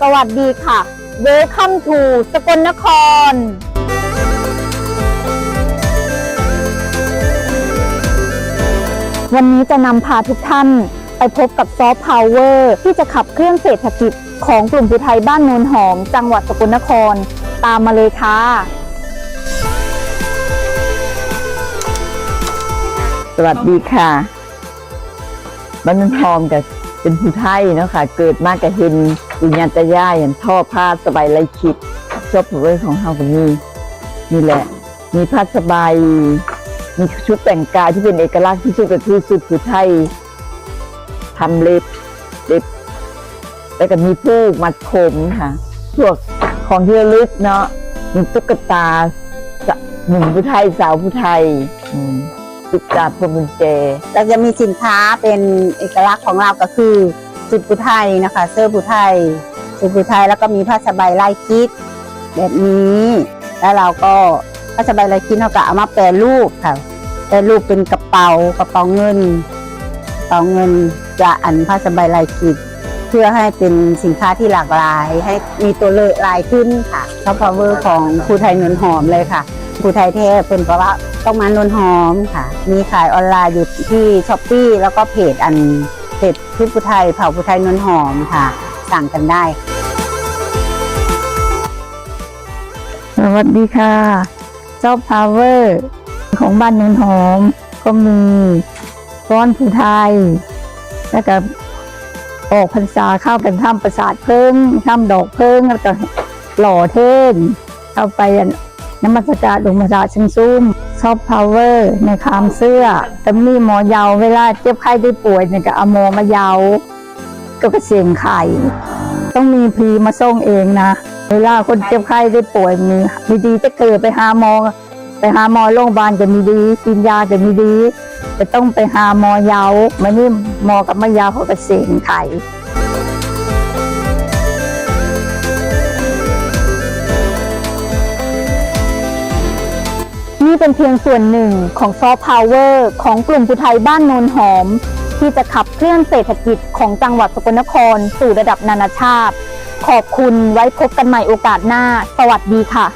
สวัสดีค่ะ Welcome to สกลนครวันนี้จะนำพาทุกท่านไปพบกับซอฟต์พาวเวอร์ที่จะขับเคลื่อนเศรษฐกิจของกลุ่มผู้ไทยบ้านโนนหอม จังหวัดสกลนคร ตามมาเลยค่ะ สวัสดีค่ะบ้านนนทอมกับ เป็นผู้ไทยเนาะค่ะ เกิดมากับเห็นปุญญาตายายอย่างท่อผ้าสบายไรคิดชอบผู้เวยของเฮาก็มีนี่แหละ มีผ้าสบายมีชุดแต่งกายที่เป็นเอกลักษณ์ที่สุดก็คือสุดผู้ไทยทำเล็บเล็บแล้วก็มีผู้มัดผมค่ะพวกของที่ระลึกเนาะมีตุ๊กตาสะหนุ่มผู้ไทยสาวผู้ไทยอืม ตุ๊กตาพวงกุญแจเราจะมีสินค้าเป็นเอกลักษณ์ของเราก็คือสุดปุไทยนะคะ เสื้อปุไทยสุดปุไทยแล้วก็มีผ้าสบายลายคิด แบบนี้ แล้วเราก็ผ้าสบายลายคิดเราก็เอามาแปรรูปค่ะแปรรูปเป็นกระเป๋ากระเป๋าเงินกระเป๋าเงินจะอันผ้าสบายลายคิดเพื่อให้เป็นสินค้าที่หลากหลาย ให้มีตัวเลขลายขึ้นค่ะท็อปพาวเวอร์ของภูไทยเงินหอมเลยค่ะ ภูไทยเทพเป็นเพราะว่าต้องมานนหอมค่ะ มีขายออนไลน์อยู่ที่ช้อปปีแล้วก็เพจอันเพจที่ภูไทยเผาภูไทยนนหอมค่ะ สั่งกันได้ สวัสดีค่ะซอฟพาวเวอร์ของบ้านนนหอม ก็มีร้อนผู้ไทย แล้วก็ออกพรรษาเข้ากันทำประสาทเพิ่งทำดอกเพิ่งแล้วก็หล่อเท่นเข้าไปอั น้ำมันสกัดลงมาจาชิงซุ่มซอฟพาวเวอร์ในคามเสื้อแต่มีหมอยาวเวลาเจ็บไข้ได้ป่วยเนี่ยก็เอาหมอมายาวก็กระเสียงไข่ต้องมีพรีมาส่งเองนะ เวลาคนเจ็บไข้ได้ป่วยมีมีดีจะเกิดไปหาหมอไปหาหมอโรงพยาบาลจะมีดีกินยาจะมีดีจะต้องไปหาหมอยาวมานี่หมอกับมายาวเขาก็เสียงไข่ นี่เป็นเพียงส่วนหนึ่งของซอฟต์พาวเวอร์ของกลุ่มภูไทยบ้านโนนหอม ที่จะขับเคลื่อนเศรษฐกิจของจังหวัดสกลนคร สู่ระดับนานาชาติ ขอบคุณไว้พบกันใหม่โอกาสหน้า สวัสดีค่ะ